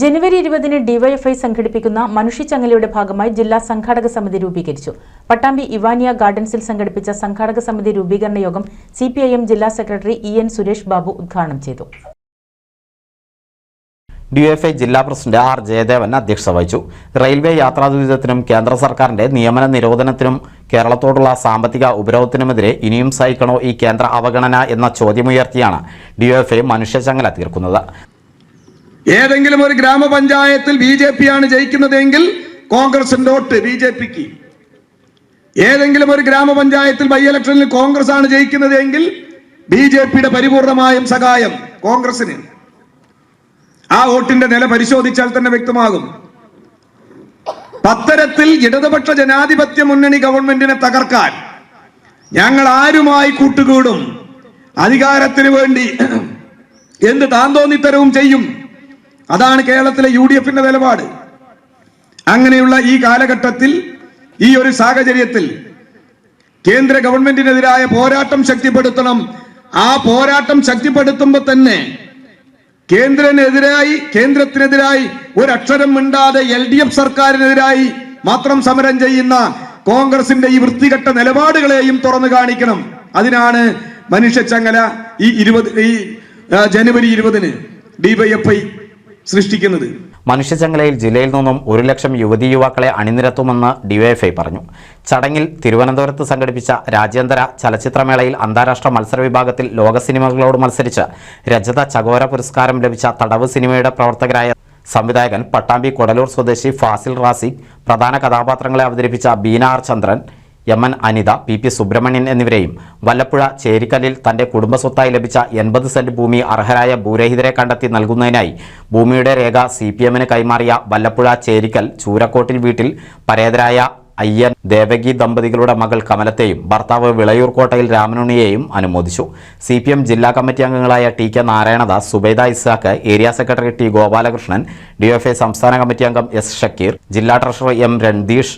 ജനുവരി ഇരുപതിന് ഡിവൈഎഫ്ഐ സംഘടിപ്പിക്കുന്ന മനുഷ്യച്ചങ്ങലയുടെ ഭാഗമായി ജില്ലാ സംഘാടക സമിതി രൂപീകരിച്ചു. പട്ടാമ്പി ഇവാനിയ ഗാർഡൻസിൽ സംഘടിപ്പിച്ച സംഘാടക സമിതി രൂപീകരണ യോഗം സിപിഐഎം ജില്ലാ secretary E N Suresh Babu ഉദ്ഘാടനം ചെയ്തു. ഡിവൈഎഫ്ഐ ജില്ലാ പ്രസിഡന്റ് ആർ ജയദേവൻ അധ്യക്ഷത വഹിച്ചു. റെയിൽവേ യാത്രാ ദുരിതത്തിനും കേന്ദ്ര സർക്കാരിന്റെ നിയമന നിരോധനത്തിനും കേരളത്തോടുള്ള സാമ്പത്തിക ഉപരോധത്തിനുമെതിരെ ഇനിയും സഹിക്കണോ ഈ കേന്ദ്ര അവഗണന എന്ന ചോദ്യമുയർത്തിയാണ് ഡിവൈഎഫ്ഐ മനുഷ്യചങ്ങല തീർക്കുന്നത്. ഏതെങ്കിലും ഒരു ഗ്രാമപഞ്ചായത്തിൽ ബി ജെ പി ആണ് ജയിക്കുന്നതെങ്കിൽ കോൺഗ്രസിന്റെ വോട്ട് ബി ജെ പിക്ക്. ഏതെങ്കിലും ഒരു ഗ്രാമപഞ്ചായത്തിൽ ബൈ ഇലക്ഷനിൽ കോൺഗ്രസ് ആണ് ജയിക്കുന്നതെങ്കിൽ ബി ജെ പിയുടെ പരിപൂർണമായും സഹായം കോൺഗ്രസിന് ആ വോട്ടിന്റെ നില പരിശോധിച്ചാൽ തന്നെ വ്യക്തമാകും. പത്തരത്തിൽ ഇടതുപക്ഷ ജനാധിപത്യ മുന്നണി ഗവൺമെന്റിനെ തകർക്കാൻ ഞങ്ങൾ ആരുമായി കൂട്ടുകൂടും? അധികാരത്തിന് വേണ്ടി. എന്ത് താന്തോന്നിത്തരവും ചെയ്യും? അതാണ് കേരളത്തിലെ യു ഡി എഫിന്റെ നിലപാട്. അങ്ങനെയുള്ള ഈ കാലഘട്ടത്തിൽ ഈ ഒരു സാഹചര്യത്തിൽ കേന്ദ്ര ഗവൺമെന്റിനെതിരായ പോരാട്ടം ശക്തിപ്പെടുത്തണം. ആ പോരാട്ടം ശക്തിപ്പെടുത്തുമ്പോൾ തന്നെ കേന്ദ്രനെതിരായി കേന്ദ്രത്തിനെതിരായി ഒരക്ഷരം മിണ്ടാതെ എൽ ഡി എഫ് സർക്കാരിനെതിരായി മാത്രം സമരം ചെയ്യുന്ന കോൺഗ്രസിന്റെ ഈ വൃത്തികെട്ട നിലപാടുകളെയും തുറന്നു കാണിക്കണം. അതിനാണ് മനുഷ്യച്ചങ്ങല ഈ ഇരുപത് ഈ ജനുവരി ഇരുപതിന് ഡിവൈഎഫ്ഐ സൃഷ്ടിക്കുന്നത്. മനുഷ്യചങ്ങലയിൽ ജില്ലയിൽ നിന്നും ഒരു ലക്ഷം യുവതി യുവാക്കളെ അണിനിരത്തുമെന്ന് ഡിവൈഎഫ്ഐ പറഞ്ഞു. ചടങ്ങിൽ തിരുവനന്തപുരത്ത് സംഘടിപ്പിച്ച രാജ്യാന്തര ചലച്ചിത്രമേളയിൽ അന്താരാഷ്ട്ര മത്സര വിഭാഗത്തിൽ ലോക സിനിമകളോട് മത്സരിച്ച് രജത ചകോര പുരസ്കാരം ലഭിച്ച തടവ് സിനിമയുടെ പ്രവർത്തകരായ സംവിധായകൻ പട്ടാമ്പി കൊടലൂർ സ്വദേശി ഫാസിൽ റാസിഖ് പ്രധാന കഥാപാത്രങ്ങളെ അവതരിപ്പിച്ച Beenar Chandran M N Anitha P P Subramanian എന്നിവരെയും വല്ലപ്പുഴ ചേരിക്കല്ലിൽ തന്റെ കുടുംബസ്വത്തായി ലഭിച്ച എൺപത് സെന്റ് ഭൂമി അർഹരായ ഭൂരഹിതരെ കണ്ടെത്തി നൽകുന്നതിനായി ഭൂമിയുടെ രേഖ സി പി എമ്മിന് കൈമാറിയ വല്ലപ്പുഴ ചേരിക്കൽ ചൂരക്കോട്ടിൽ വീട്ടിൽ പരേതരായ അയ്യൻ ദേവകി ദമ്പതികളുടെ മകൾ കമലത്തെയും ഭർത്താവ് വിളയൂർക്കോട്ടയിൽ രാമനുണ്ണിയെയും അനുമോദിച്ചു. സി പി എം ജില്ലാ കമ്മിറ്റി അംഗങ്ങളായ T K Narayanadas Zubaida Isaac area secretary T Gopalakrishnan DFI സംസ്ഥാന കമ്മിറ്റി അംഗം എസ് ഷക്കീർ ജില്ലാ treasurer M Randeesh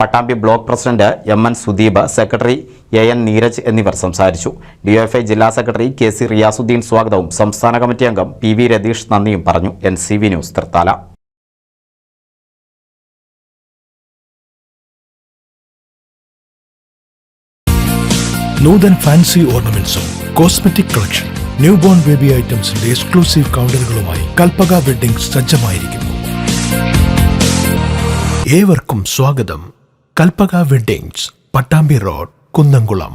Pattambi block president M N Sudeep secretary A N Neeraj എന്നിവർ സംസാരിച്ചു. ഡിഒഎഫ്ഐ ജില്ലാ സെക്രട്ടറി കെ സി റിയാസുദ്ദീൻ സ്വാഗതവും സംസ്ഥാന കമ്മിറ്റി അംഗം പി വി രതീഷ് നന്ദിയും പറഞ്ഞു. N C V news Thrithala. Noothan fancy ഓർണമെന്റ്സും cosmetic collection new born baby ഐറ്റംസിന്റെ exclusive കൗണ്ടറുകളുമായി Kalpaka wedding സജ്ജമായിരിക്കുന്നു. ഏവർക്കും സ്വാഗതം. Kalpaka weddings Pattambi road Kunnamkulam.